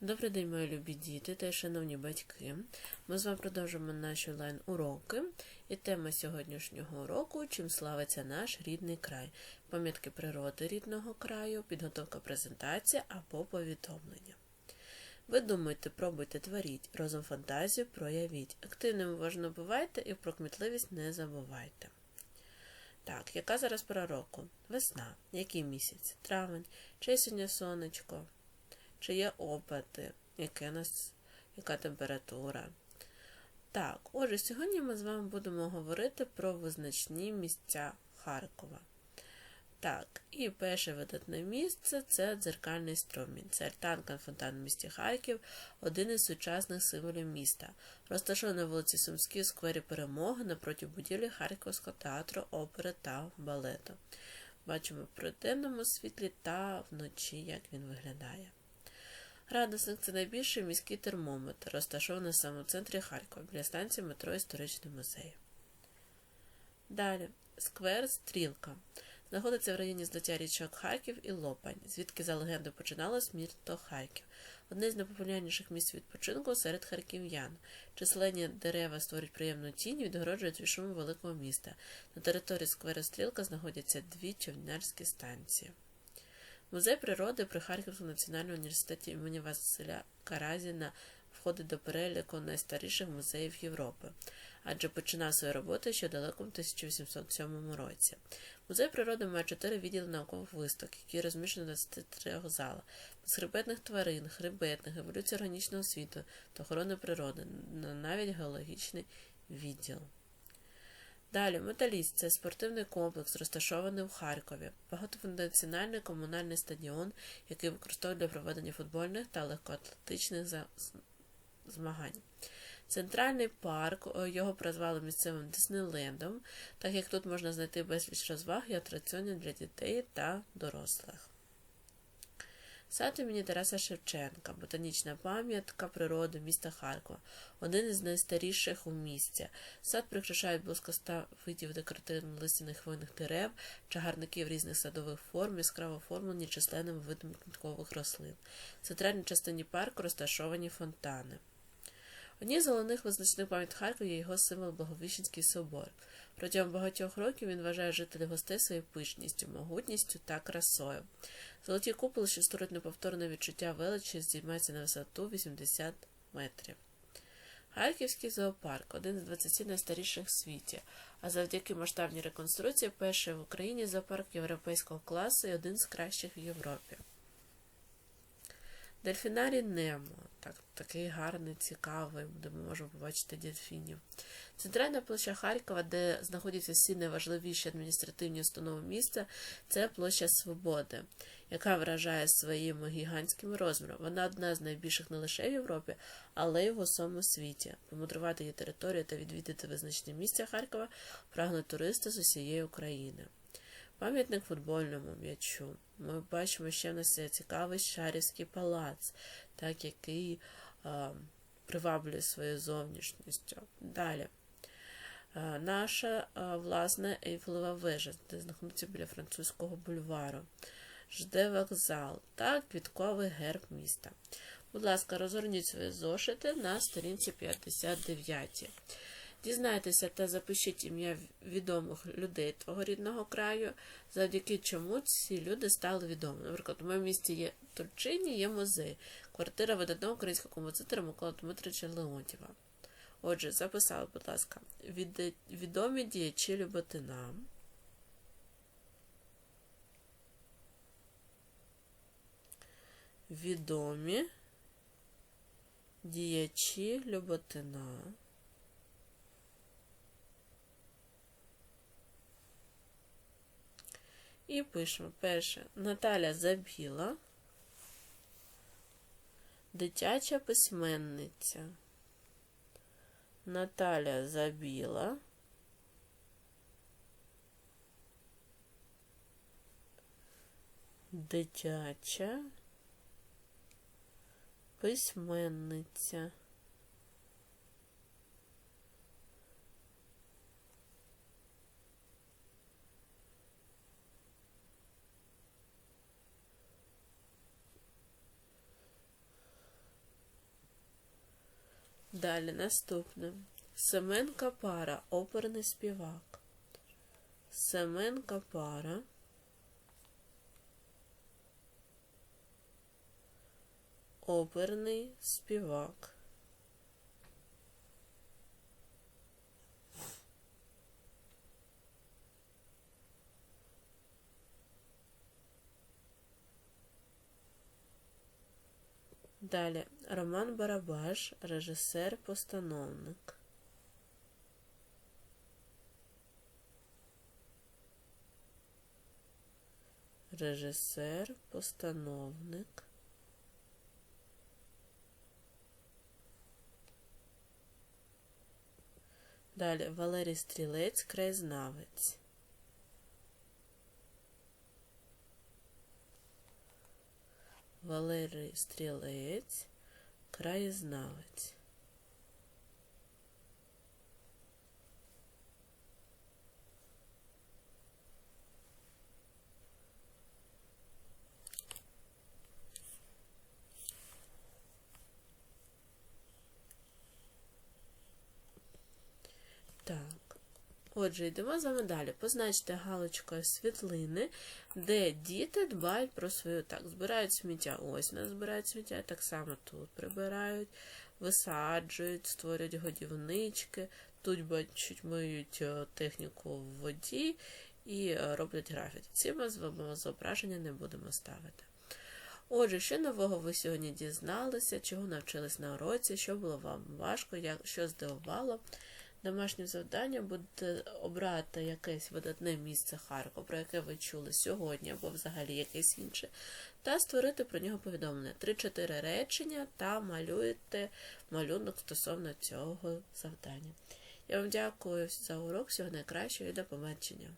Добрий день, мої любі діти та шановні батьки. Ми з вами продовжуємо наші онлайн-уроки. І тема сьогоднішнього уроку чим славиться наш рідний край, пам'ятки природи рідного краю, підготовка презентації або повідомлення. Ви думайте, пробуйте, творіть, розум фантазію проявіть. Активними уважно бувайте і про кмітливість не забувайте. Так, яка зараз пора року? Весна. Який місяць? Травень. Чи сьогодні сонечко? Чи є опити, яке нас, яка температура. Так, отже, сьогодні ми з вами будемо говорити про визначні місця Харкова. Так, і перше видатне місце це дзеркальний струмінь. Це альтанка фонтан в місті Харків, один із сучасних символів міста, розташований на вулиці Сумській у сквері Перемоги напроти будівлі Харківського театру опери та балету. Бачимо при денному світлі та вночі, як він виглядає. Градусник це найбільший міський термометр, розташований саме в центрі Харкова, біля станції метро Історичний музей. Далі сквер Стрілка. Знаходиться в районі злиття річок Харків і Лопань, звідки за легендою починалось місто Харків. Одне з найпопулярніших місць відпочинку серед харків'ян. Численні дерева створюють приємну тінь і відгороджують від шуму великого міста. На території скверу Стрілка знаходяться дві човнярські станції. Музей природи при Харківському національному університеті імені Василя Каразіна входить до переліку найстаріших музеїв Європи, адже починав свою роботу ще в далекому 1807 році. Музей природи має чотири відділи наукових виставок, які розміщені в 23 залах, безхребетних тварин, хребетних, еволюції органічного світу та охорони природи, навіть геологічний відділ. Далі металіст це спортивний комплекс, розташований у Харкові, багатофункціональний комунальний стадіон, який використовують для проведення футбольних та легкоатлетичних змагань. Центральний парк його прозвали місцевим Диснейлендом, так як тут можна знайти безліч розваг і атракціонів для дітей та дорослих. Сад імені Тараса Шевченка, ботанічна пам'ятка природи міста Харкова, один із найстаріших у місті. Сад прикрашають близько ста видів декоративно листяних хвойних дерев, чагарників різних садових форм, яскраво оформлені численними видами квіткових рослин. В центральній частині парку розташовані фонтани. Одні з головних визначних пам'ят Харкова є його символ Благовіщенський собор. Протягом багатьох років він вважає жителів гостей своєю пишністю, могутністю та красою. Золоті куполи, що створюють неповторне відчуття величі, здіймаються на висоту 80 метрів. Харківський зоопарк один з 20 найстаріших в світі, а завдяки масштабній реконструкції перший в Україні зоопарк європейського класу і один з кращих в Європі. Дельфінарій Немо. Так, Такий гарний, цікавий, де ми можемо побачити дельфінів. Центральна площа Харкова, де знаходяться всі найважливіші адміністративні установи міста, це площа Свободи, яка вражає своїм гігантським розміром. Вона одна з найбільших не лише в Європі, але й в усьому світі. Помудрувати її територію та відвідати визначні місця Харкова прагнуть туристи з усієї України. Пам'ятник футбольному м'ячу. Ми бачимо, що в нас цікавий Шарівський палац, так, який а, приваблює своєю зовнішністю. Далі. Наша власна Ейфелева вежа, де знаходиться біля французького бульвару. Жде вокзал та квітковий герб міста. Будь ласка, розгорніть свої зошити на сторінці 59. Дізнайтеся та запишіть ім'я відомих людей твого рідного краю, завдяки чому ці люди стали відомими. Наприклад, у моєму місті є Турчині, є музей, квартира видатного українського композитора Микола Дмитрича Леонтьєва. Отже, записали, будь ласка, від... відомі діячі Люботина. Відомі діячі Люботина. І пишемо перше Наталя Забіла, дитяча письменниця. Наталя Забіла. Дитяча письменниця. Далі наступне. Семенка пара, оперний співак. Семенка пара. Оперний співак. Далі Роман Барабаш, режисер-постановник. Режисер, постановник. Далі Валерій Стрілець, краєзнавець. Валерій Стрілець, краєзнавець. Так. Отже, йдемо з вами далі. Позначте галочкою світлини, де діти дбають про свою так, збирають сміття. Ось нас збирають сміття, так само тут прибирають, висаджують, створюють годівнички, тут бачать, миють е, техніку в воді і е, роблять графіті. Ці ми з вами зображення не будемо ставити. Отже, що нового ви сьогодні дізналися, чого навчились на уроці, що було вам важко, як, що здивувало. Домашнє завдання буде обрати якесь видатне місце Харкова, про яке ви чули сьогодні, або взагалі якесь інше, та створити про нього повідомлення. 3-4 речення та малюєте малюнок стосовно цього завдання. Я вам дякую за урок, всього найкращого і до побачення.